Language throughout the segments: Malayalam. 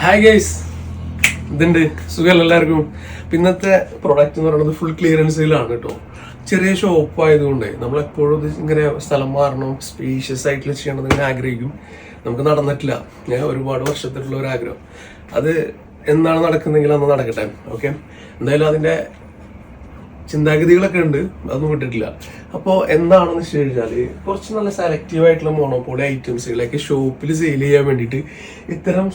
ഹായ് ഗൈസ് ഇതുണ്ട്. സുഖമല്ല എല്ലാവർക്കും? പിന്നത്തെ പ്രൊഡക്റ്റ് എന്ന് പറയുന്നത് ഫുൾ ക്ലിയറൻസിലാണ് കേട്ടോ. ചെറിയ ഷോപ്പ് ആയതുകൊണ്ട് ഇത് ഇങ്ങനെ സ്ഥലം മാറണം സ്പീഷ്യസ് ആയിട്ടുള്ള ചെയ്യണം ഇങ്ങനെ ആഗ്രഹിക്കും. നമുക്ക് നടന്നിട്ടില്ല. ഞാൻ ഒരുപാട് വർഷത്തിലുള്ള ഒരു ആഗ്രഹം. അത് എന്നാണ് നടക്കുന്നെങ്കിൽ അന്ന് നടക്കട്ടെ. ഓക്കെ എന്തായാലും അതിന്റെ ചിന്താഗതികളൊക്കെ ഉണ്ട്. അതൊന്നും വിട്ടിട്ടില്ല. അപ്പോൾ എന്താണെന്ന് വെച്ച് കഴിഞ്ഞാൽ കുറച്ച് നല്ല സെലക്റ്റീവ് ആയിട്ടുള്ള മോണോപോളി ഐറ്റംസുകളൊക്കെ ഷോപ്പിൽ സെയിൽ ചെയ്യാൻ വേണ്ടിയിട്ട് ഇത്തരം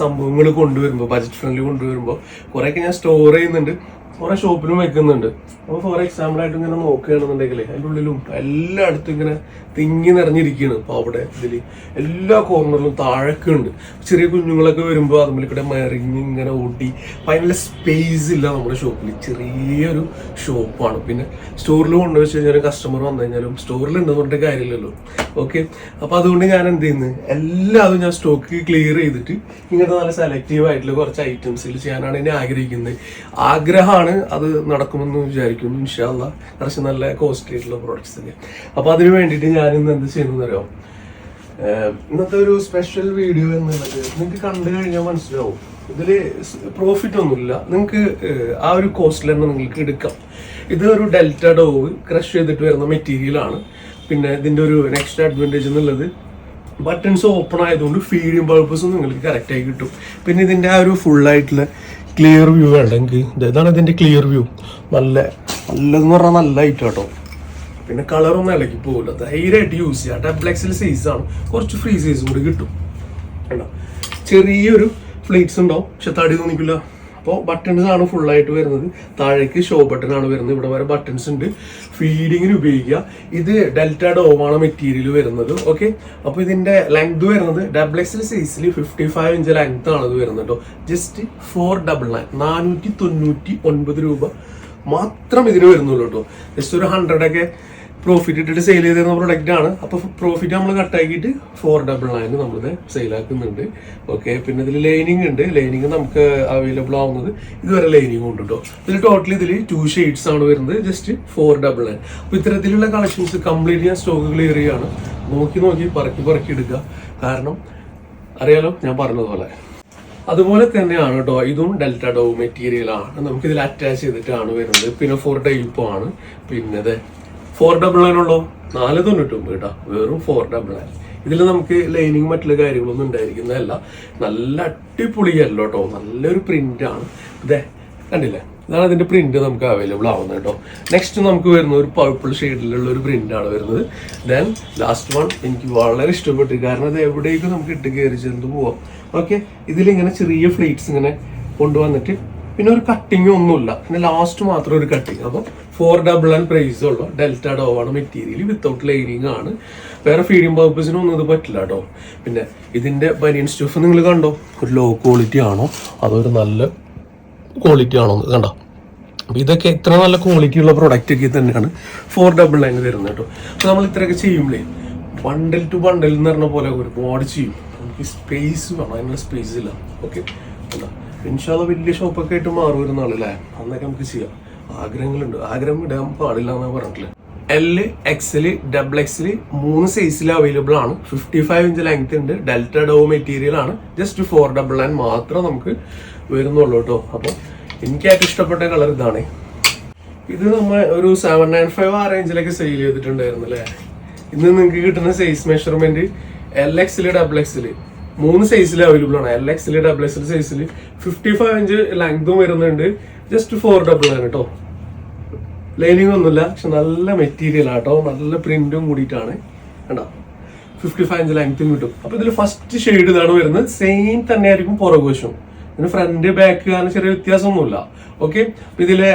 സംഭവങ്ങൾ കൊണ്ടുവരുമ്പോൾ ബജറ്റ് ഫ്രണ്ട്ലി കൊണ്ടുവരുമ്പോൾ കുറേയൊക്കെ ഞാൻ സ്റ്റോർ ചെയ്യുന്നുണ്ട്. കുറെ ഷോപ്പിലും വെക്കുന്നുണ്ട്. അപ്പോൾ ഫോർ എക്സാമ്പിൾ ആയിട്ട് ഇങ്ങനെ നോക്കുകയാണെന്നുണ്ടെങ്കിൽ അതിന്റെ ഉള്ളിലും എല്ലായിടത്തും ഇങ്ങനെ തിങ്ങി നിറഞ്ഞിരിക്കുകയാണ്. അപ്പോൾ അവിടെ ഇതിൽ എല്ലാ കോർണറിലും താഴൊക്കെ ഉണ്ട്. ചെറിയ കുഞ്ഞുങ്ങളൊക്കെ വരുമ്പോൾ അതുമ്പിൽ കൂടെ മറിഞ്ഞ് ഇങ്ങനെ ഓടി. ഭയങ്കര സ്പേസ് ഇല്ല നമ്മുടെ ഷോപ്പിൽ ചെറിയൊരു ഷോപ്പാണ് പിന്നെ സ്റ്റോറിൽ കൊണ്ടുവച്ച് കഴിഞ്ഞാൽ കസ്റ്റമർ വന്നു കഴിഞ്ഞാലും സ്റ്റോറിൽ ഉണ്ടെന്ന് പറഞ്ഞിട്ട് കാര്യമില്ലല്ലോ. ഓക്കെ അപ്പോൾ അതുകൊണ്ട് ഞാൻ എന്ത് ചെയ്യുന്നത് എല്ലാതും ഞാൻ സ്റ്റോക്ക് ക്ലിയർ ചെയ്തിട്ട് ഇങ്ങനത്തെ നല്ല സെലക്റ്റീവ് ആയിട്ടുള്ള കുറച്ച് ഐറ്റംസിൽ ചെയ്യാനാണ് എന്നെ ആഗ്രഹിക്കുന്നത്. ആഗ്രഹമാണ് അത് നടക്കുമെന്ന് വിചാരിക്കുന്നു ഇൻഷാല്ല കുറച്ച് നല്ല കോസ്റ്റ്ലി ആയിട്ടുള്ള പ്രോഡക്ട്സ് ഒക്കെ. അപ്പോൾ അതിന് വേണ്ടിയിട്ട് ഞാൻ ഇന്ന് എന്ത് ചെയ്യുന്നത് അറിയാം? ഇന്നത്തെ ഒരു സ്പെഷ്യൽ വീഡിയോ എന്നുള്ളത് നിങ്ങൾക്ക് കണ്ടു കഴിഞ്ഞാൽ മനസ്സിലാവും. ഇതിൽ പ്രോഫിറ്റ് ഒന്നുമില്ല. നിങ്ങൾക്ക് ആ ഒരു കോസ്റ്റിൽ തന്നെ നിങ്ങൾക്ക് എടുക്കാം. ഇത് ഒരു ഡെൽറ്റ ഡോവ് ക്രഷ് ചെയ്തിട്ട് വരുന്ന മെറ്റീരിയൽ ആണ്. പിന്നെ ഇതിന്റെ ഒരു നെക്സ്റ്റ് അഡ്വാന്റേജ് എന്നുള്ളത് ബട്ടൺസ് ഓപ്പൺ ആയതുകൊണ്ട് ഫീഡിങ് പർപ്പസും നിങ്ങൾക്ക് കറക്റ്റായി കിട്ടും. പിന്നെ ഇതിന്റെ ആ ഒരു ഫുൾ ആയിട്ടുള്ള ക്ലിയർ വ്യൂ എനിക്ക് ഇതാണ് ഇതിന്റെ ക്ലിയർ വ്യൂ നല്ല നല്ലതെന്ന് പറഞ്ഞാൽ നല്ല ഐറ്റം കേട്ടോ പിന്നെ കളറൊന്നും ഇളക്കി പോകില്ല ധൈര്യമായിട്ട് യൂസ് ചെയ്യാം. ടെബ്ലക്സിൽ സൈസ് ആണ്. കുറച്ച് ഫ്രീ സൈസും കൂടി കിട്ടും. ചെറിയൊരു ഫ്ലേറ്റ്സ് ഉണ്ടാവും പക്ഷെ തടി തോന്നിക്കില്ല. അപ്പോൾ ബട്ടൺസ് ആണ് ഫുൾ ആയിട്ട് വരുന്നത്. താഴേക്ക് ഷോ ബട്ടൺ ആണ് വരുന്നത്. ഇവിടെ വരെ ബട്ടൺസ് ഉണ്ട്. ഫീഡിങ്ങിന് ഉപയോഗിക്കുക. ഇത് ഡെൽറ്റ ഡോമാണ് മെറ്റീരിയൽ വരുന്നത്. ഓക്കെ അപ്പോൾ ഇതിന്റെ ലെങ്ത് വരുന്നത് ഡബിൾ എക്സൽ സൈസിൽ ഫിഫ്റ്റി ഫൈവ് ഇഞ്ച് ലെങ്ത് ആണ് ഇത് വരുന്നത് കേട്ടോ ജസ്റ്റ് ഫോർ ഡബിൾ നയൻ നാനൂറ്റി തൊണ്ണൂറ്റി ഒൻപത് രൂപ മാത്രം ഇതിന് വരുന്നുള്ളൂ കേട്ടോ ജസ്റ്റ് ഒരു ഹൺഡ്രഡ് ഒക്കെ പ്രോഫിറ്റ് ഇട്ടിട്ട് സെയിൽ ചെയ്തിരുന്ന പ്രൊഡക്റ്റ് ആണ്. അപ്പോൾ പ്രോഫിറ്റ് നമ്മൾ കട്ടാക്കിയിട്ട് ഫോർ ഡബിൾ നയൻ നമ്മളിത് സെയിലാക്കുന്നുണ്ട് ഓക്കെ പിന്നെ ഇതിൽ ലൈനിങ് ഉണ്ട്. ലൈനിങ് നമുക്ക് അവൈലബിൾ ആവുന്നത് ഇതുവരെ ലൈനിങ് ഉണ്ട് കേട്ടോ ഇതിൽ ടോട്ടലി ഇതിൽ ടു ഷെയ്ഡ്സ് ആണ് വരുന്നത്. ജസ്റ്റ് ഫോർ ഡബിൾ നയൻ അപ്പൊ ഇത്തരത്തിലുള്ള കളക്ഷൻസ് കംപ്ലീറ്റ് ഞാൻ സ്റ്റോക്ക് ക്ലിയർ ചെയ്യാണ്. നോക്കി നോക്കി പറക്കി പറക്കി എടുക്കുക. കാരണം അറിയാലോ ഞാൻ പറഞ്ഞതുപോലെ അതുപോലെ തന്നെയാണ് കേട്ടോ ഇതും ഡെൽറ്റ ഡോ മെറ്റീരിയൽ ആണ്. നമുക്ക് ഇതിൽ അറ്റാച്ച് ചെയ്തിട്ടാണ് വരുന്നത്. പിന്നെ ഫോർ ടൈപ്പ് ആണ്. പിന്നെ ഫോർ ഡബിൾ നയൻ ഉള്ളോ. നാല് തൊണ്ണൂറ്റൊമ്പത് കേട്ടോ. വെറും ഫോർ ഡബിൾ നയൻ ഇതിൽ നമുക്ക് ലൈനിങ് മറ്റുള്ള കാര്യങ്ങളൊന്നും ഉണ്ടായിരിക്കുന്നതല്ല. നല്ല അടിപൊളിയല്ലോ കേട്ടോ നല്ലൊരു പ്രിന്റ് ആണ്. ഇതേ കണ്ടില്ലേ? ഇതാണ് അതിന്റെ പ്രിന്റ് നമുക്ക് അവൈലബിൾ ആവുന്നത് കേട്ടോ. നെക്സ്റ്റ് നമുക്ക് വരുന്ന ഒരു പർപ്പിൾ ഷെയ്ഡിലുള്ള ഒരു പ്രിന്റ് ആണ് വരുന്നത്. ദെൻ ലാസ്റ്റ് വൺ എനിക്ക് വളരെ ഇഷ്ടപ്പെട്ടു. കാരണം അത് എവിടേക്കും നമുക്ക് ഇട്ട് കയറി ചെന്ന് പോവാം. ഓക്കെ ഇതിലിങ്ങനെ ചെറിയ ഫ്ലീറ്റ്സ് ഇങ്ങനെ കൊണ്ടുവന്നിട്ട് പിന്നെ ഒരു കട്ടിങ് ഒന്നുമില്ല. പിന്നെ ലാസ്റ്റ് മാത്രം ഒരു കട്ടിങ് അപ്പം ഫോർ ഡബിൾ ആൻഡ് പ്രൈസ് ഉള്ള ഡെൽറ്റ ഡോ ആണ് മെറ്റീരിയൽ വിത്തൗട്ട് ലൈനിങ് ആണ്. വേറെ ഫീഡിങ് പർപ്പസിനൊന്നും ഇത് പറ്റില്ല കേട്ടോ. പിന്നെ ഇതിന്റെ ബനിയൻ സ്റ്റഫ് നിങ്ങൾ കണ്ടോ? ഒരു ലോ ക്വാളിറ്റി ആണോ? അതൊരു നല്ല ക്വാളിറ്റി ആണോ? കണ്ടോ? അപ്പോൾ ഇതൊക്കെ ഇത്ര നല്ല ക്വാളിറ്റി ഉള്ള പ്രൊഡക്റ്റ് ഒക്കെ തന്നെയാണ് ഫോർ ഡബിൾ നയൻ തരുന്നത് കേട്ടോ. അപ്പോൾ നമ്മൾ ഇത്രയൊക്കെ ചെയ്യുമ്പോഴേ ബണ്ടിൽ ടു ബണ്ടിൽ എന്ന് പറഞ്ഞ പോലെ ഒരുപാട് ചെയ്യും. നമുക്ക് സ്പേസ് വേണം അതിനുള്ള സ്പേസ് ഇല്ല. ഓക്കെ ഇൻഷാല്ല വലിയ ഷോപ്പൊക്കെ ആയിട്ട് മാറും വരുന്ന ആളല്ലേ അന്നൊക്കെ നമുക്ക് ചെയ്യാം. ആഗ്രഹങ്ങളുണ്ട്. ആഗ്രഹം ഇടാൻ പാടില്ല എന്നാണ് പറഞ്ഞിട്ടില്ല? എൽ എക്സൽ ഡബിൾ എക്സൽ മൂന്ന് സൈസിൽ അവൈലബിൾ ആണ്. ഫിഫ്റ്റി ഫൈവ് ഇഞ്ച് ലെങ്ത് ഉണ്ട്. ഡെൽറ്റ ഡോ മെറ്റീരിയൽ ആണ്. ജസ്റ്റ് ഫോർ ഡബിൾ നയൻ മാത്രം നമുക്ക് വരുന്നുള്ളൂ കേട്ടോ. അപ്പോൾ എനിക്ക് ഏറ്റവും ഇഷ്ടപ്പെട്ട കളർ ഇതാണ്. ഇത് നമ്മൾ ഒരു സെവൻ നയൻ ഫൈവ് ആ റേഞ്ചിലൊക്കെ സെയിൽ ചെയ്തിട്ടുണ്ടായിരുന്നു അല്ലേ? ഇന്ന് നിങ്ങൾക്ക് കിട്ടുന്ന സൈസ് മെഷർമെന്റ് എൽ എക്സിൽ ഡബിൾ എക്സിൽ മൂന്ന് സൈസിൽ അവൈലബിൾ ആണ്. എൽ എക്സിൽ ഡബിൾ എക്സിൽ സൈസിൽ ഫിഫ്റ്റി ഫൈവ് ഇഞ്ച് ലെങ്തും വരുന്നുണ്ട്. ജസ്റ്റ് ഫോർ ഡബിൾ ആണ് കേട്ടോ ലൈനിങ് ഒന്നുമില്ല പക്ഷെ നല്ല മെറ്റീരിയൽ ആട്ടോ നല്ല പ്രിന്റും കൂടിയിട്ടാണ്. കണ്ടോ? ഫിഫ്റ്റി ഫൈവ് ഇഞ്ച് ലെങ്ത്തും കിട്ടും. അപ്പൊ ഇതിൽ ഫസ്റ്റ് ഷെയ്ഡ് ഇതാണ് വരുന്നത്. സെയിം തന്നെ ആയിരിക്കും പുറകുവശം ഇതിന് ഫ്രണ്ട് ബാക്ക് കാരണം ചെറിയ വ്യത്യാസമൊന്നുമില്ല. ഓക്കെ ഇതിലെ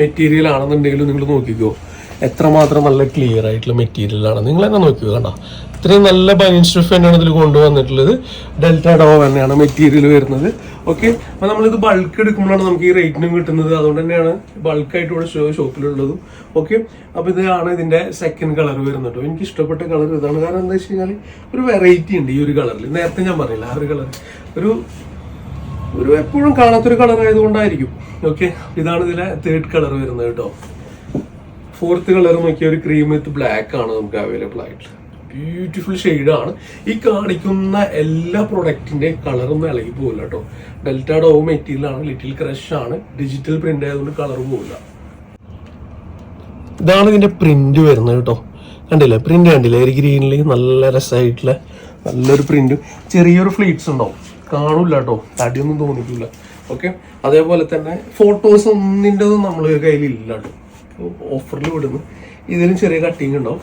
മെറ്റീരിയൽ ആണെന്നുണ്ടെങ്കിലും നിങ്ങൾ നോക്കിക്കോ. എത്രമാത്രം നല്ല ക്ലിയർ ആയിട്ടുള്ള മെറ്റീരിയലാണ് നിങ്ങൾ തന്നെ നോക്കിക്കോ കണ്ടോ? ഇത്രയും നല്ല ബനിയൻ സ്റ്റഫ് ഇതിൽ കൊണ്ടുവന്നിട്ടുള്ളത്. ഡെൽറ്റ ഡോ തന്നെയാണ് മെറ്റീരിയൽ വരുന്നത്. ഓക്കെ അപ്പൊ നമ്മളിത് ബൾക്ക് എടുക്കുമ്പോഴാണ് നമുക്ക് ഈ റേറ്റിനും കിട്ടുന്നത്. അതുകൊണ്ട് തന്നെയാണ് ബൾക്കായിട്ട് ഇവിടെ ഷോപ്പിലുള്ളതും ഓക്കെ അപ്പൊ ഇതാണ് ഇതിന്റെ സെക്കൻഡ് കളർ വരുന്നത് എനിക്ക് ഇഷ്ടപ്പെട്ട കളർ ഇതാണ്. കാരണം എന്താ വെച്ച് കഴിഞ്ഞാൽ ഒരു വെറൈറ്റി ഉണ്ട് ഈ ഒരു കളറിൽ നേരത്തെ ഞാൻ പറഞ്ഞില്ല ആ ഒരു കളർ ഒരു ഒരു എപ്പോഴും കാണാത്തൊരു കളർ ആയതുകൊണ്ടായിരിക്കും. ഓക്കെ ഇതാണ് ഇതിലെ തേർഡ് കളർ വരുന്നത് കേട്ടോ ഫോർത്ത് കളർ നോക്കിയ ഒരു ക്രീം വിത്ത് ബ്ലാക്ക് ആണ് നമുക്ക് അവൈലബിൾ ആയിട്ട് ബ്യൂട്ടിഫുൾ ഷെയ്ഡാണ് ഈ കാണിക്കുന്ന എല്ലാ പ്രൊഡക്റ്റിന്റെ കളറും ഇളകി പോകില്ല കേട്ടോ. ഡെൽറ്റ ഡോവ് മെറ്റീരിയൽ ആണ് ലിറ്റിൽ ക്രഷ് ആണ്. ഡിജിറ്റൽ പ്രിന്റ് ആയതുകൊണ്ട് കളർ പോകില്ല ഇതാണ് ഇതിന്റെ പ്രിന്റ് വരുന്നത് കേട്ടോ. കണ്ടില്ലേ? പ്രിന്റ് കണ്ടില്ലേ? ഒരു ഗ്രീനിൽ നല്ല രസമായിട്ടുള്ള നല്ലൊരു പ്രിന്റ് ചെറിയൊരു ഫ്ലീറ്റ്സ് ഉണ്ടാവും. കാണൂല കേട്ടോ. തടിയൊന്നും തോന്നിക്കില്ല ഓക്കെ അതേപോലെ തന്നെ ഫോട്ടോസ് ഒന്നിന്റെതും നമ്മൾ കയ്യിലില്ല കേട്ടോ. ഓഫറിൽ വിടുന്നു. ഇതിലും ചെറിയ കട്ടിങ് ഉണ്ടാവും.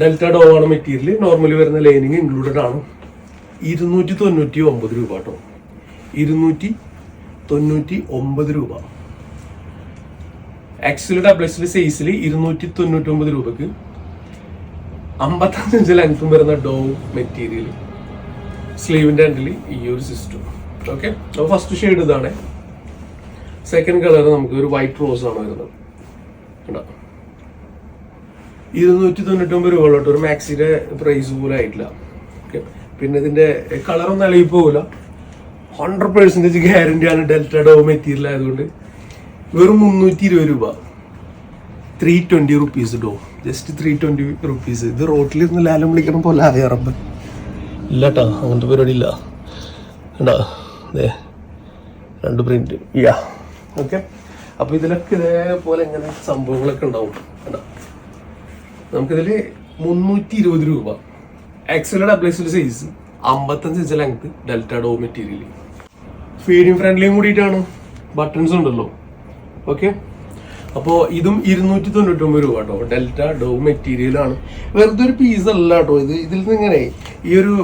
ഡെൽറ്റ ഡോ ആണ് മെറ്റീരിയൽ. നോർമലി വരുന്ന ലൈനിങ് ഇൻക്ലൂഡഡ് ആണ്. ഇരുന്നൂറ്റി തൊണ്ണൂറ്റി ഒമ്പത് രൂപ കേട്ടോ ഇരുന്നൂറ്റി തൊണ്ണൂറ്റി ഒമ്പത് രൂപ എക്സിൽ ഡബിൾ സൈസിൽ ഇരുന്നൂറ്റി തൊണ്ണൂറ്റി ഒമ്പത് രൂപക്ക് അമ്പത്തഞ്ച് ലെങ്ത്തും വരുന്ന ഡോ മെറ്റീരിയൽ. സ്ലീവിന്റെ എൻഡിൽ ഈ ഒരു സിസ്റ്റം ഓക്കെ അപ്പോൾ ഫസ്റ്റ് ഷെയ്ഡ് ഇതാണ്. സെക്കൻഡ് കളർ നമുക്ക് ഒരു വൈറ്റ് റോസ് ആണ് വരുന്നത്. കണ്ടോ? ഇരുന്നൂറ്റി തൊണ്ണൂറ്റൊമ്പത് രൂപ ഉള്ളൂ ഒരു മാക്സിയുടെ പ്രൈസ് പോലും ആയിട്ടില്ല. ഓക്കെ പിന്നെ ഇതിന്റെ കളറൊന്നും ഇളകി പോകില്ല ഹൺഡ്രഡ് പെർസെന്റേജ് ഗ്യാരണ്ടി ആണ് ഡെൽറ്റ ഡോ മെറ്റീരിയൽ ആയതുകൊണ്ട് വെറും മുന്നൂറ്റി ഇരുപത് രൂപ. ത്രീ ട്വന്റി റുപ്പീസ് ഡോ ജസ്റ്റ് ത്രീ ട്വന്റി റുപ്പീസ് ഇത് റോട്ടിലിരുന്ന് ലാലം വിളിക്കണം പോലെ ആയ റബ്ബ്. കേട്ടോ അങ്ങനത്തെ പരിപാടി ഇല്ല കണ്ടാ? അതെ രണ്ട് പ്രിന്റ് യാ ഓക്കെ അപ്പൊ ഇതിലൊക്കെ ഇതേപോലെ ഇങ്ങനെ സംഭവങ്ങളൊക്കെ ഉണ്ടാവും. കണ്ടാ? നമുക്കിതിൽ മുന്നൂറ്റി ഇരുപത് രൂപ ഡബിൾ എക്സൽ സൈസ് അമ്പത്തഞ്ച് ഇഞ്ച് ലെങ്ത് ഡെൽറ്റ ഡോ മെറ്റീരിയൽ ഫീഡിങ് ഫ്രണ്ട്ലിയും കൂടിയിട്ടാണ്. ബട്ടൺസ് ഉണ്ടല്ലോ. ഓക്കെ അപ്പോൾ ഇതും ഇരുന്നൂറ്റി തൊണ്ണൂറ്റൊമ്പത് രൂപ കേട്ടോ ഡെൽറ്റ ഡോ മെറ്റീരിയലാണ് വെറുതെ ഒരു പീസ് അല്ല കേട്ടോ ഇത് ഇതിൽ നിന്ന് ഇങ്ങനെ ഈ ഒരു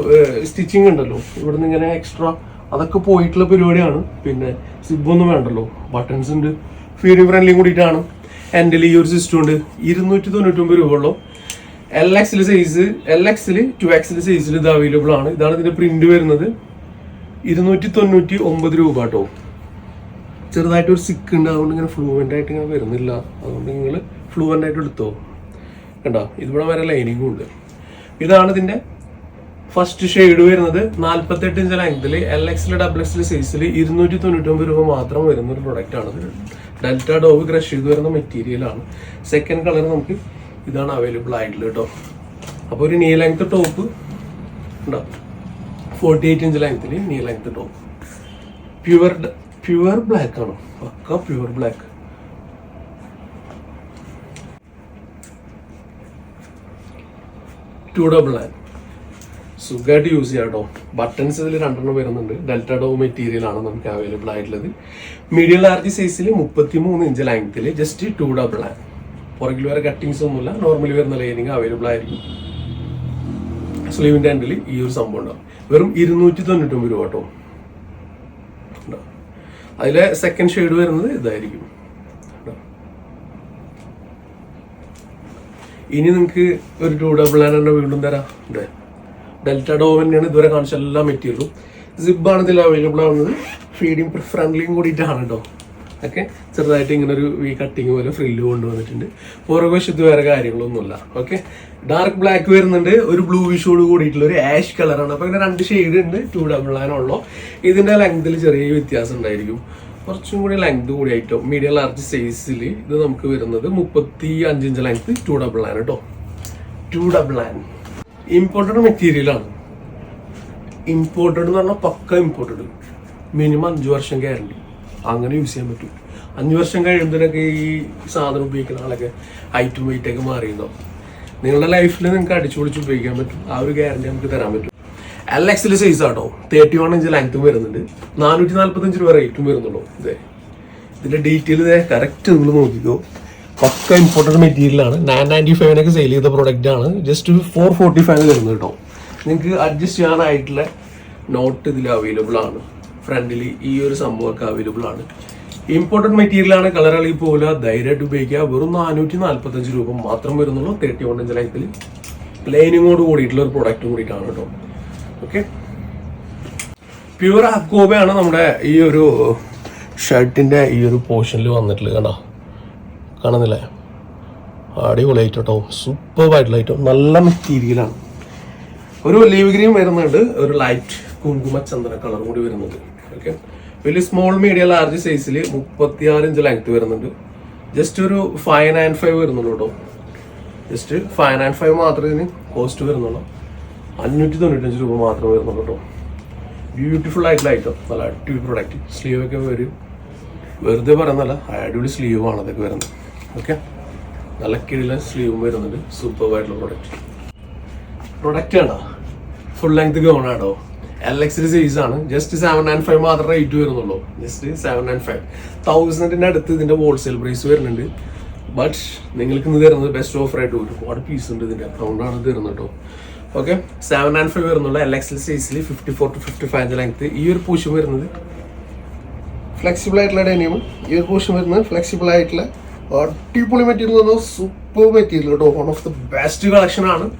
സ്റ്റിച്ചിങ് ഉണ്ടല്ലോ. ഇവിടെ നിന്ന് ഇങ്ങനെ എക്സ്ട്രാ അതൊക്കെ പോയിട്ടുള്ള പരിപാടിയാണ്. പിന്നെ സിബൊന്നും വേണ്ടല്ലോ. ബട്ടൺസ് ഉണ്ട്. ഫീഡിങ് ഫ്രണ്ട്ലിയും കൂടിയിട്ടാണ്. എന്റെ ഈ ഒരു സിസ്റ്റം ഉണ്ട്. ഇരുന്നൂറ്റി തൊണ്ണൂറ്റൊമ്പത് രൂപ ഉള്ളൂ. എൽ എക്സിൽ സൈസ് എൽ എക്സിൽ ടു എക്സിൽ സൈസിൽ ഇത് അവൈലബിൾ ആണ്. ഇതാണ് ഇതിന്റെ പ്രിന്റ് വരുന്നത്. ഇരുന്നൂറ്റി തൊണ്ണൂറ്റി ഒമ്പത് രൂപ കേട്ടോ. ചെറുതായിട്ട് ഒരു സിക്ക് ഉണ്ട്. അതുകൊണ്ട് ഇങ്ങനെ ഫ്ലൂവന്റ് ആയിട്ട് ഇങ്ങനെ വരുന്നില്ല. അതുകൊണ്ട് നിങ്ങൾ ഫ്ലൂവന്റ് ആയിട്ട് എടുത്തോ. കണ്ടോ? ഇതിവിടെ വരെ ലൈനിങ്ങും ഉണ്ട്. ഇതാണ് ഇതിന്റെ ഫസ്റ്റ് ഷെയ്ഡ് വരുന്നത്. നാൽപ്പത്തെട്ട് ഇഞ്ച് ലെങ്തിൽ എൽ എക്സിൽ ഡബിൾ എക്സിൽ സൈസിൽ ഇരുന്നൂറ്റി തൊണ്ണൂറ്റൊമ്പത് രൂപ മാത്രം വരുന്ന ഒരു പ്രൊഡക്റ്റ് ആണ് ഡെൽറ്റ ഡോവ് ക്രഷ് ചെയ്ത് വരുന്ന മെറ്റീരിയൽ ആണ്. സെക്കൻഡ് കളർ നമുക്ക് ഇതാണ് അവൈലബിൾ ആയിട്ടുള്ളത് കേട്ടോ അപ്പോൾ ഒരു നീ ലെങ്ത് ടോപ്പ് ഉണ്ടാവും ഫോർട്ടി എയ്റ്റ് ഇഞ്ച് ലെങ്ത്തിൽ knee length top pure pure black ആണ്? പക്ക pure black two double nine സുഖമായിട്ട് യൂസ് ചെയ്യാം കേട്ടോ ബട്ടൺസ് ഇതിൽ രണ്ടെണ്ണം വരുന്നുണ്ട്. ഡെൽറ്റ ഡോ മെറ്റീരിയൽ ആണ് നമുക്ക് അവൈലബിൾ ആയിട്ടുള്ളത്. മീഡിയം ലാർജ് സൈസിൽ മുപ്പത്തി മൂന്ന് ഇഞ്ച് ലെങ്ത്തിൽ ജസ്റ്റ് ടു ഡബിൾ ആണ് പുറകിൽ വേറെ കട്ടിങ്സ് ഒന്നുമില്ല. നോർമലി വരുന്ന ലൈനിങ് അവൈലബിൾ ആയിരിക്കും. സ്ലീവിന്റെ എൻഡിൽ ഈ ഒരു സംഭവം ഉണ്ടാവും. വെറും ഇരുന്നൂറ്റി തൊണ്ണൂറ്റൊമ്പത് രൂപ കേട്ടോ. അതിലെ സെക്കൻഡ് ഷെയ്ഡ് വരുന്നത് ഇതായിരിക്കും. ഇനി നിങ്ങൾക്ക് ഒരു ടു ഡബിൾ ആൻഡ് വീണ്ടും തരാം. ഡെൽറ്റ ഡോവ് തന്നെയാണ് ഇതുവരെ കാണിച്ച എല്ലാ മെറ്റീരിയലും സിബാണ് ഇതിൽ അവൈലബിൾ ആവുന്നത്. ഫീഡിങ് ഫ്രണ്ട്ലിയും കൂടിയിട്ടാണ് കേട്ടോ ഓക്കെ ചെറുതായിട്ട് ഇങ്ങനെ ഒരു ഈ കട്ടിങ് പോലെ ഫ്രില്ല് കൊണ്ടുവന്നിട്ടുണ്ട്. പുറകുവശത്ത് വേറെ കാര്യങ്ങളൊന്നുമില്ല. ഓക്കെ ഡാർക്ക് ബ്ലാക്ക് വരുന്നുണ്ട്. ഒരു ബ്ലൂ വിഷോട് കൂടിയിട്ടുള്ള ഒരു ആഷ് കളറാണ് അപ്പോൾ ഇങ്ങനെ രണ്ട് ഷെയ്ഡ് ഉണ്ട്. ടു ഡബിൾ നയൻ ഇതിന്റെ ലെങ്തിൽ ചെറിയ വ്യത്യാസം ഉണ്ടായിരിക്കും. കുറച്ചും കൂടി ലെങ്ത് കൂടി ആയിട്ടോ മീഡിയം ലാർജ് സൈസിൽ ഇത് നമുക്ക് വരുന്നത് മുപ്പത്തി അഞ്ചിഞ്ച് ലെങ്ത് ടു ഡബിൾ ആൻ കേട്ടോ ടു ഡബിൾ നയൻ ഇമ്പോർട്ടഡ് മെറ്റീരിയലാണ് ഇമ്പോർട്ടഡ് എന്ന് പറഞ്ഞാൽ പക്ക ഇമ്പോർട്ടഡ് മിനിമം അഞ്ചു വർഷം ഗ്യാരണ്ടി അങ്ങനെ യൂസ് ചെയ്യാൻ പറ്റും. അഞ്ചു വർഷം കഴിയുമ്പോഴൊക്കെ ഈ സാധനം ഉപയോഗിക്കുന്ന ആളൊക്കെ ഹൈറ്റും വെയിറ്റൊക്കെ മാറിയുണ്ടാവും നിങ്ങളുടെ ലൈഫിൽ നിങ്ങൾക്ക് അടിച്ചു പൊളിച്ച് ഉപയോഗിക്കാൻ പറ്റും. ആ ഒരു ഗ്യാരണ്ടി നമുക്ക് തരാൻ പറ്റും. എൽ എക്സിൽ സൈസ് ആട്ടോ. തേർട്ടി വൺ ഇഞ്ച് ലെങ്ത്തും വരുന്നുണ്ട്. നാനൂറ്റി നാൽപ്പത്തഞ്ച് രൂപ റേറ്റും വരുന്നുള്ളൂ. ഇതേ ഇതിന്റെ ഡീറ്റെയിൽ ഇതേ കറക്റ്റ് നിങ്ങൾ നോക്കിക്കോ. പക്ക ഇമ്പോർട്ടന്റ് മെറ്റീരിയലാണ് നയൻ നയന്റി ഫൈവിനൊക്കെ സെയിൽ ചെയ്ത പ്രോഡക്റ്റ് ആണ്. ജസ്റ്റ് ഫോർ ഫോർട്ടി ഫൈവ് വരുന്നത് കേട്ടോ. നിങ്ങൾക്ക് അഡ്ജസ്റ്റ് ചെയ്യാനായിട്ടുള്ള നോട്ട് ഇതിൽ അവൈലബിൾ ആണ്. ഫ്രണ്ടിൽ ഈ ഒരു സംഭവമൊക്കെ അവൈലബിൾ ആണ്. ഇമ്പോർട്ടന്റ് കളർ അളി പോലെ ധൈര്യമായിട്ട് ഉപയോഗിക്കുക. വെറും നാനൂറ്റി നാല്പത്തഞ്ച് രൂപ മാത്രം വരുന്നുള്ളൂ. തേർട്ടി വൺ ഇഞ്ച് ലൈഫിൽ പ്ലെയിനിങ്ങോട് കൂടിയിട്ടുള്ള ഒരു പ്രോഡക്റ്റ് കൂടിയിട്ടാണ് കേട്ടോ. ഓക്കെ പ്യുവർ അക്കോബയാണ് നമ്മുടെ ഈ ഒരു ഷർട്ടിന്റെ ഈ ഒരു പോർഷനിൽ വന്നിട്ടുള്ളത് കണ്ടോ? കാണുന്നില്ലേ? അടിപൊളിയായിട്ട് കേട്ടോ സൂപ്പർ ആയിട്ടുള്ള ഐറ്റം നല്ല മെറ്റീരിയലാണ് ഒരു ലീവ് ഗ്രീൻ വരുന്നുണ്ട് ഒരു ലൈറ്റ് കുങ്കുമ ചന്ദന കളർ കൂടി വരുന്നുണ്ട്. ഓക്കെ വലിയ സ്മോൾ മീഡിയം ലാർജ് സൈസിൽ മുപ്പത്തിയാറ് ഇഞ്ച് ലെങ്ത് വരുന്നുണ്ട്. ജസ്റ്റ് ഒരു ഫൈവ് നയൻ ഫൈവ് വരുന്നുള്ളൂ കേട്ടോ ജസ്റ്റ് ഫൈവ് നയൻ ഫൈവ് മാത്രമേ ഇതിന് കോസ്റ്റ് വരുന്നുള്ളൂ. അഞ്ഞൂറ്റി തൊണ്ണൂറ്റഞ്ച് രൂപ മാത്രമേ വരുന്നുള്ളൂ കേട്ടോ ബ്യൂട്ടിഫുൾ ആയിട്ടുള്ള ഐറ്റം നല്ല അടിപൊളി പ്രൊഡക്റ്റ് സ്ലീവ് ഒക്കെ വരും. വെറുതെ പറയുന്നല്ല അടിപൊളി സ്ലീവ് ആണ് അതൊക്കെ വരുന്നത്. ഓക്കെ നല്ല കിഴിലൻ സ്ലീവും വരുന്നുണ്ട്. സൂപ്പർ ആയിട്ടുള്ള പ്രൊഡക്റ്റ് പ്രൊഡക്റ്റ് ആണോ? ഫുൾ ലെങ്ത് ഗൗൺ ആണോ? എൽ എക്സിൽ സൈസ് ആണ്. ജസ്റ്റ് സെവൻ നയൻ ഫൈവ് മാത്രമേ റേറ്റ് വരുന്നുള്ളൂ. ജസ്റ്റ് സെവൻ നയൻ ഫൈവ് തൗസൻഡിന്റെ അടുത്ത് ഇതിന്റെ ഹോൾസെയിൽ പ്രൈസ് വരുന്നുണ്ട്. ബട്ട് നിങ്ങൾക്ക് ഇന്ന് തരുന്നത് ബെസ്റ്റ് ഓഫർ ആയിട്ട് ഒരുപാട് പീസ് ഉണ്ട് ഇതിന്റെ അക്കൗണ്ട് ആണ് തരുന്നത് കേട്ടോ ഓക്കെ സെവൻ ആൻഡ് ഫൈവ് വരുന്നുള്ള. എൽ എക്സൽ സൈസിൽ fifty four to fifty five length ഈ ഒരു പൂശം വരുന്നത് ഫ്ലെക്സിബിൾ ആയിട്ടുള്ള ഡൈനിയും ഈ ഒരു പൂശം വരുന്നത് ഫ്ലെക്സിബിൾ ആയിട്ടുള്ള അടിപൊളി മെറ്റീരിയൽ സൂപ്പർ മെറ്റീരിയൽ കേട്ടോ. One of the best collection ആണ്.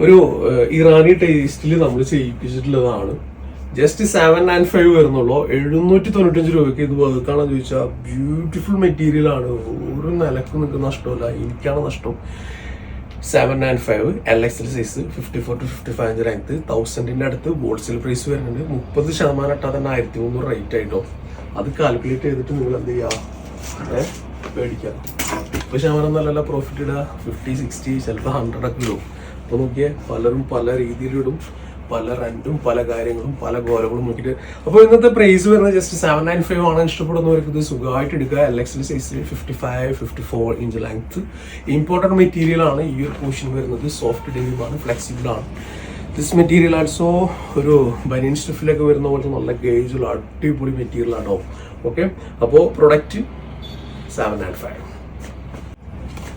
ഒരു ഇറാനി ടേസ്റ്റിൽ നമ്മൾ ചെയ്യിപ്പിച്ചിട്ടുള്ളതാണ്. ജസ്റ്റ് സെവൻ ആൻഡ് ഫൈവ് വരുന്നുള്ളൂ. എഴുന്നൂറ്റി തൊണ്ണൂറ്റഞ്ച് രൂപയ്ക്ക് ഇത് വെറുക്കാണെന്ന് ചോദിച്ചാൽ ബ്യൂട്ടിഫുൾ മെറ്റീരിയൽ ആണ്. ഒരു നിലയ്ക്ക് നിൽക്കുന്ന നഷ്ടമല്ല. എനിക്കാണ് നഷ്ടം. Seven and five L X size fifty four to fifty five length തൗസൻഡിന്റെ അടുത്ത് ഹോൾസെയിൽ പ്രൈസ് വരുന്നുണ്ട്. മുപ്പത് ശതമാനം ഇട്ടാൽ തന്നെ ആയിരത്തി മുന്നൂറ് റേറ്റ് ആയിട്ടോ അത് കാൽക്കുലേറ്റ് ചെയ്തിട്ട് നിങ്ങൾ എന്ത് ചെയ്യാ? ഏഹ് പേടിക്കാം. മുപ്പത് ശതമാനം നല്ലല്ല പ്രോഫിറ്റ് ഇടുക ഫിഫ്റ്റി സിക്സ്റ്റി ചിലപ്പോൾ ഹൺഡ്രഡ് ഒക്കെ ഇടും. അപ്പോൾ നോക്കിയേ പലരും പല രീതിയിലിടും പല റെന്റും പല കാര്യങ്ങളും പല ഗോലങ്ങളും നോക്കിയിട്ട്. അപ്പോൾ ഇന്നത്തെ പ്രൈസ് വരുന്നത് ജസ്റ്റ് സെവൻ നയൻ ഫൈവ് ആണ്. ഇഷ്ടപ്പെടുന്നവർക്ക് ഇത് സുഖമായിട്ട് എടുക്കുക. എൽ എക്സിൽ സൈസിൽ fifty five fifty four inch length important material ആണ്. ഈ ഒരു പോർഷൻ വരുന്നത് സോഫ്റ്റ് ഡെലിമാണ് ഫ്ലെക്സിബിൾ ആണ്. ദിസ് മെറ്റീരിയൽ ആൾസോ ഒരു ബനിയൻ സ്റ്റിഫിലൊക്കെ വരുന്ന പോലത്തെ നല്ല ഗേജുള്ള അടിപൊളി മെറ്റീരിയൽ ആണോ ഓക്കെ അപ്പോൾ പ്രൊഡക്റ്റ് സെവൻ ആൻഡ് ഫൈവ്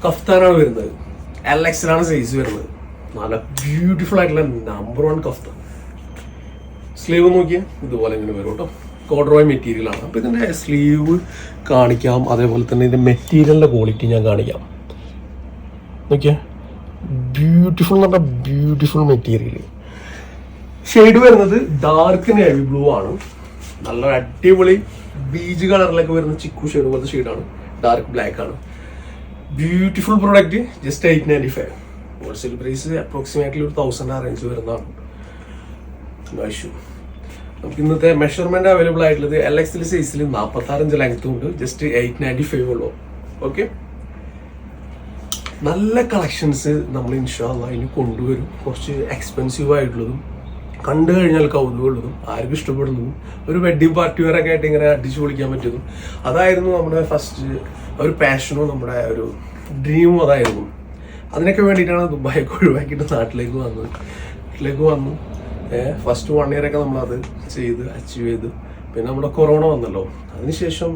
കഫ്താനാണ് വരുന്നത്. എൽ എക്സിലാണ് സൈസ് വരുന്നത്. നല്ല ബ്യൂട്ടിഫുൾ ആയിട്ടുള്ള നമ്പർ വൺ കഫ്ത സ്ലീവ് നോക്കിയാൽ ഇതുപോലെ ഇങ്ങനെ വരും കേട്ടോ. കോഡ്രോയ് മെറ്റീരിയൽ ആണ്. അപ്പോൾ ഇതിന്റെ സ്ലീവ് കാണിക്കാം. അതേപോലെ തന്നെ ഇതിന്റെ മെറ്റീരിയലിന്റെ ക്വാളിറ്റി ഞാൻ കാണിക്കാം. നോക്കിയാൽ ബ്യൂട്ടിഫുൾ എന്ന് പറഞ്ഞാൽ ബ്യൂട്ടിഫുൾ മെറ്റീരിയൽ ഷെയ്ഡ് വരുന്നത് ഡാർക്ക് നേവി ബ്ലൂ ആണ്. നല്ല അടിപൊളി ബീജ് കളറിലൊക്കെ വരുന്ന ചിക്കു ഷെയ്ഡ് പോലത്തെ ഷെയ്ഡാണ് ഡാർക്ക് ബ്ലാക്ക് ആണ്. Beautiful product just eight ninety five wholesale price approximately ഒരു തൗസൻഡ് ആ റേഞ്ച് വരുന്നതാണ്. നോ ഇഷ്യൂ നമുക്ക് ഇന്നത്തെ മെഷർമെന്റ് അവൈലബിൾ ആയിട്ടുള്ളത് എൽ എക്സിൽ സൈസിൽ നാൽപ്പത്തി ആറഞ്ച് ലെങ്ത്തും ഉണ്ട്. ജസ്റ്റ് എയ്റ്റ് നയന്റി ഫൈവ് ഉള്ളൂ. ഓക്കെ നല്ല കളക്ഷൻസ് നമ്മൾ ഇൻഷാല്ല ഇനി കൊണ്ടുവരും. കുറച്ച് എക്സ്പെൻസീവ് ആയിട്ടുള്ളതും കണ്ടു കഴിഞ്ഞാൽ കൗതുകമുള്ളതും ആർക്കും ഇഷ്ടപ്പെടുന്നതും ഒരു വെഡ്ഡിങ് പാർട്ടി വരെ ആയിട്ട് ഇങ്ങനെ അടിച്ചു പൊളിക്കാൻ പറ്റുന്നു അതായിരുന്നു നമ്മുടെ ഫസ്റ്റ് ഒരു പാഷനും നമ്മുടെ ഒരു ഡ്രീമും അതായിരുന്നു. അതിനൊക്കെ വേണ്ടിയിട്ടാണ് ദുബായൊക്കെ ഒഴിവാക്കിയിട്ട് നാട്ടിലേക്ക് വന്നത്. നാട്ടിലേക്ക് വന്നു. ഫസ്റ്റ് വൺ ഇയർ ഒക്കെ നമ്മളത് ചെയ്ത് അച്ചീവ് ചെയ്ത്. പിന്നെ നമ്മുടെ കൊറോണ വന്നല്ലോ. അതിനുശേഷം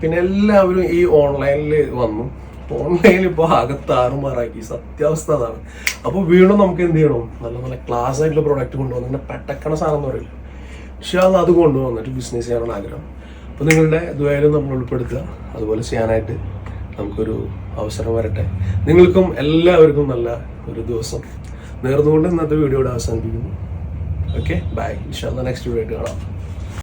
പിന്നെ എല്ലാവരും ഈ ഓൺലൈനിൽ വന്നു. ഓൺലൈനിൽ ഇപ്പോൾ അകത്ത് ആറുമാറാക്കി സത്യാവസ്ഥ അതാണ്. അപ്പോൾ വീണ്ടും നമുക്ക് എന്ത് ചെയ്യണം? നല്ല നല്ല ക്ലാസ് ആയിട്ടുള്ള പ്രൊഡക്റ്റ് കൊണ്ടുവന്ന് ഇങ്ങനെ പെട്ടക്കണ സാധനം എന്ന് പറയില്ല. പക്ഷേ അത് അത് കൊണ്ടുവന്നിട്ട് ബിസിനസ് ചെയ്യാനാണ് ആഗ്രഹം. അപ്പോൾ നിങ്ങളുടെ ദ്വയാലും നമ്മൾ ഉൾപ്പെടുത്തുക. അതുപോലെ ചെയ്യാനായിട്ട് നമുക്കൊരു അവസരം വരട്ടെ. നിങ്ങൾക്കും എല്ലാവർക്കും നല്ല ഒരു ദിവസം. നേർന്നുകൊണ്ട് ഇന്നത്തെ വീഡിയോയുടെ അവസാനിപ്പിക്കുന്നു. ഓക്കെ ബൈ ഇൻഷാല്ല നെക്സ്റ്റ് വീഡിയോ കാണാം.